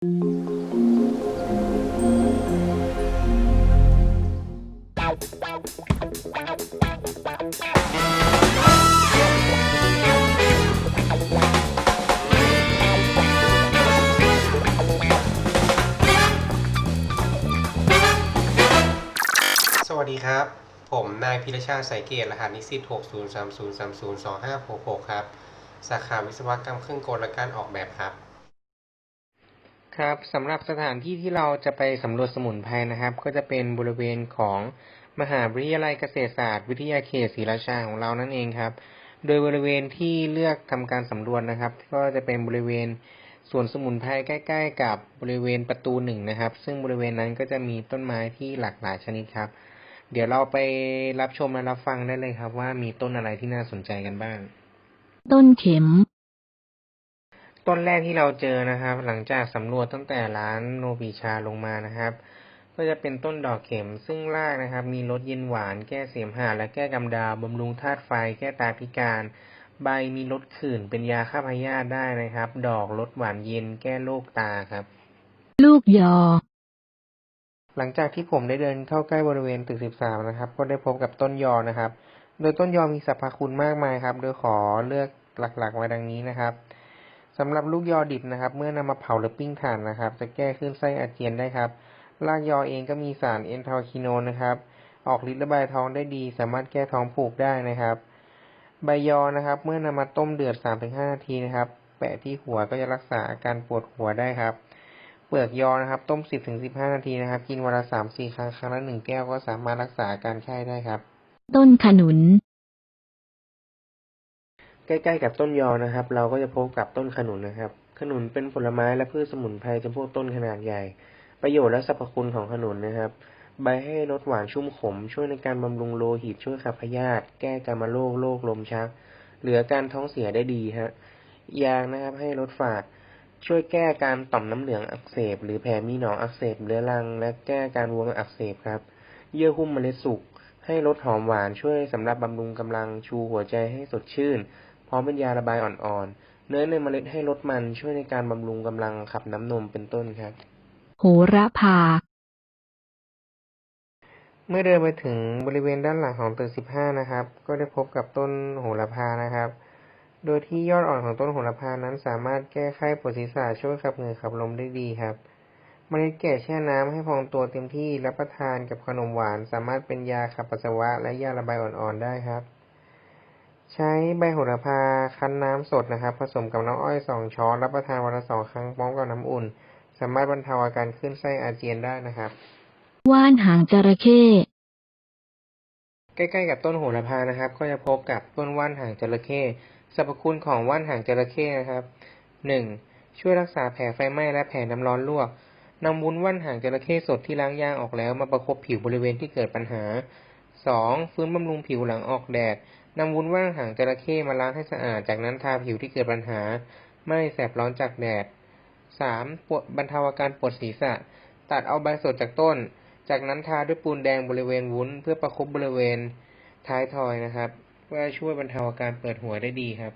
สวัสดีครับ ผมนายพิรชาสายเกตรหัสนิสิต6030302566 ครับ สาขาวิศวกรรมเครื่องกลและการออกแบบครับ ครับสำหรับสถานที่ที่เราจะไปสำรวจสมุนไพรนะครับ ก็จะเป็นบริเวณของมหาวิทยาลัยเกษตรศาสตร์ วิทยาเขตศรีราชาของเรานั่นเองครับ โดยบริเวณที่เลือกทำการสำรวจนะครับ ก็จะเป็นบริเวณสวนสมุนไพรใกล้ ๆ กับบริเวณประตูหนึ่งนะครับ ซึ่งบริเวณนั้นก็จะมีต้นไม้ที่หลากหลายชนิดครับ เดี๋ยวเราไปรับชมและรับฟังได้เลยครับ ว่ามีต้นอะไรที่น่าสนใจกันบ้าง ต้นเข็ม ต้นแรกที่เราเจอนะครับ หลังจากสำรวจตั้งแต่ร้านโนบิชาลงมานะครับ ก็จะเป็นต้นดอกเข็มซึ่งรากนะครับ มีรสเย็นหวานแก้เสมหะและแก้กำดาวบำรุงธาตุไฟ แก้ตาพิการ ใบมีรสขื่นเป็นยาฆ่าพยาธิได้นะครับ ดอกรสหวานเย็นแก้โรคตาครับ ลูกยอ หลังจากที่ผมได้เดินเข้าใกล้บริเวณตึก13นะครับ ก็ได้พบกับต้นยอนะครับ โดยต้นยอมีสรรพคุณมากมายครับ โดยขอเลือกหลักๆไว้ดังนี้นะครับ สำหรับลูกยอดิบนะครับ เมื่อนำมาเผาหรือปิ้งถ่านนะครับ จะแก้คลื่นไส้อาเจียนได้ครับรากยอเองก็มีสารเอนทอร์คิโนนะครับ ออกฤทธิ์ระบายท้องได้ดี สามารถแก้ท้องผูกได้นะครับ ใบยอนะครับ เมื่อนำมาต้มเดือด 3-5 นาทีนะครับ แปะที่หัวก็จะรักษาอาการปวดหัวได้ครับ เปลือกยอนะครับ ต้ม 10-15 นาทีนะครับ กินวันละ 3-4 ครั้ง ครั้งละ 1 แก้วก็สามารถรักษาอาการไข้ได้ครับ ต้นขนุน ใกล้ๆกับต้นยอนะครับ เราก็จะพบกับต้นขนุนนะครับ ขนุนเป็นผลไม้และพืชสมุนไพรจำพวกต้นขนาดใหญ่ ประโยชน์และสรรพคุณของขนุนนะครับ ใบให้รสหวานชุ่มขม ช่วยในการบำรุงโลหิตช่วยขับพยาธิแก้กามโรคโรคลมชัก เหลือการท้องเสียได้ดีฮะยางนะครับ ให้ลดฝาดช่วยแก้การต่อมน้ำเหลืองอักเสบ หรือแผลมีหนองอักเสบเรื้อรัง และแก้การบวมอักเสบครับ เยื่อหุ้มเมล็ดสุกให้ลดหอมหวานช่วยสำหรับบำรุงกำลังชูหัวใจให้สดชื่น พร้อมเป็นยาระบายอ่อนๆ เนื้อในเมล็ดให้ลดมันช่วยในการบำรุงกำลังขับน้ำนมเป็นต้นครับ โหระพา เมื่อเดินไปถึงบริเวณด้านหลังของตึก 15 นะครับ ก็ได้พบกับต้นโหระพานะครับ โดยที่ยอดอ่อนของต้นโหระพานั้นสามารถแก้ไขปวดศีรษะช่วยขับเหงื่อขับลมได้ดีครับเมล็ดแก่แช่น้ำให้พองตัวเต็มที่รับประทานกับขนมหวาน สามารถเป็นยาขับปัสสาวะและยาระบายอ่อนๆได้ครับ ใช้ใบโหระพาคั้นน้ำสดนะครับ ผสมกับน้ำอ้อยสองช้อน รับประทานวันละสองครั้งพร้อมกับน้ำอุ่น สามารถบรรเทาอาการคลื่นไส้อาเจียนได้นะครับ ว่านหางจระเข้ใกล้ๆกับต้นโหระพานะครับ ก็จะพบกับต้นว่านหางจระเข้สรรพคุณของว่านหางจระเข้นะครับหนึ่งช่วยรักษาแผลไฟไหม้และแผลน้ำร้อนลวกนำวุ้นว่านหางจระเข้สดที่ล้างยางออกแล้วมาประคบผิวบริเวณที่เกิดปัญหาสองฟื้นบำรุงผิวหลังออกแดด นำวุ้นว่างหางจระเข้มาล้างให้สะอาด จากนั้นทาผิวที่เกิดปัญหา ไม่แสบร้อนจากแดดสามปวดบรรเทาอาการปวดศีรษะ ตัดเอาใบสดจากต้น จากนั้นทาด้วยปูนแดงบริเวณวุ้น เพื่อประคบบริเวณท้ายทอยนะครับ เพื่อช่วยบรรเทาอาการเปิดหัวได้ดีครับ